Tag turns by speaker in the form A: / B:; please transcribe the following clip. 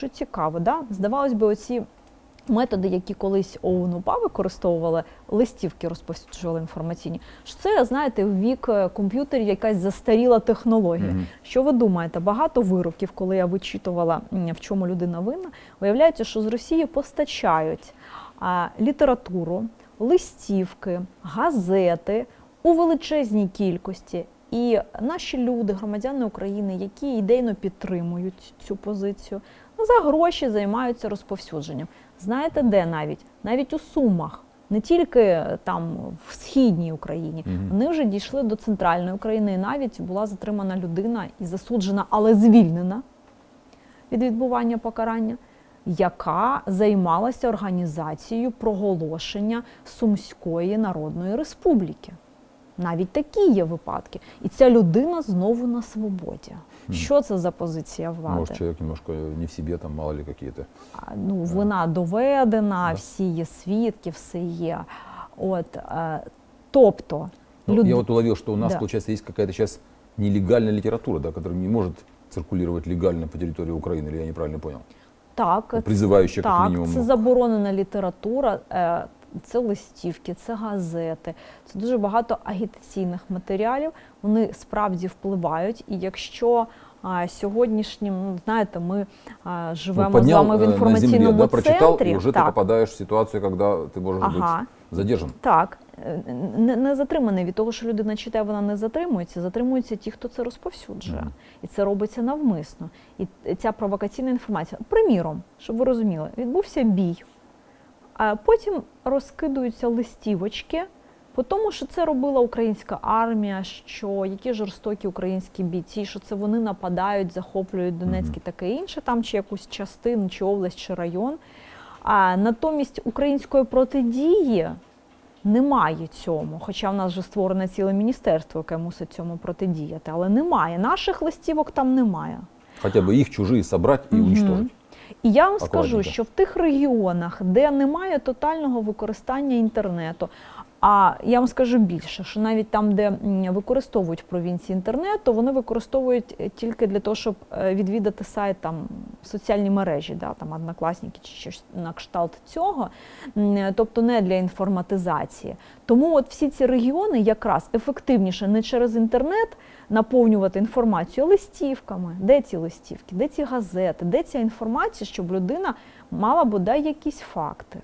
A: Що цікаво, да? здавалось би, оці методи, які колись ОУН УПА використовували, листівки розповсюджували інформаційні. що Це, знаєте, в вік е, комп'ютерів якась застаріла технологія.
B: Мгм.
A: Що ви думаєте? Багато вироків, коли я вичитувала, в чому людина винна, виявляється, що з Росії постачають а, літературу, листівки, газети у величезній кількості. І наші люди, громадяни України, які ідейно підтримують цю позицію, за гроші займаються розповсюдженням. Знаєте, де навіть? Навіть у Сумах, не тільки е, там в східній Україні,
B: Мгм.
A: вони вже дійшли до центральної України. І навіть була затримана людина і засуджена, але звільнена від відбування покарання, яка займалася організацією проголошення Сумської Народної Республіки. Навіть такі є випадки. І ця людина знову на свободі.
B: Хм.
A: Що це за позиція влади?
B: Может, человек немножко не в себе, там, мало ли какие-то.
A: Ну, вона доведена,
B: Да.
A: всі є свідки, все є. От, е, тобто,
B: Ну,
A: люд-
B: Я вот уловил, что у нас,
A: Да.
B: получается, есть какая-то сейчас нелегальная литература, да, которая не может циркулировать легально по территории Украины, или я неправильно понял?
A: так,
B: Ну, призиваючи, як
A: так, це заборонена література, е, це листівки, це газети, це дуже багато агітаційних матеріалів. Вони справді впливають. І якщо а, сьогоднішнім, ну, знаєте, ми а, живемо з
B: поднял,
A: вами в
B: э, на
A: інформаційному
B: земле, да, прочитал,
A: центрі.
B: и уже ты
A: так,
B: попадаешь в ситуацию, когда ты можешь
A: Ага.
B: быть задержан.
A: Так, е, не, не затриманий від того, що людина читає, вона не затримується. Затримуються ті, хто це розповсюджує.
B: Мгм.
A: І це робиться навмисно. І ця провокаційна інформація. Приміром, щоб ви розуміли, відбувся бій, а потім розкидуються листівочки. По тому, що це робила українська армія, що які жорстокі українські бійці, що це вони нападають, захоплюють Донецьк і таке інше, там чи якусь частину, чи область, чи район. А натомість української протидії немає цьому. Хоча в нас вже створене ціле міністерство, яке мусить цьому протидіяти. Але немає. Наших листівок там немає.
B: Хотя бы их чужие собрать и
A: Мгм.
B: уничтожить.
A: І я вам скажу, що в тих регіонах, де немає тотального використання інтернету, а я вам скажу більше, що навіть там, де використовують в провінції інтернет, то вони використовують е, тільки для того, щоб е, відвідати сайт там соціальні мережі, да, там однокласники чи щось на кшталт цього, тобто не для інформатизації. Тому от всі ці регіони якраз ефективніше не через інтернет наповнювати інформацію а листівками. Де ці листівки, де ці газети, де ця інформація, щоб людина мала бодай якісь факти.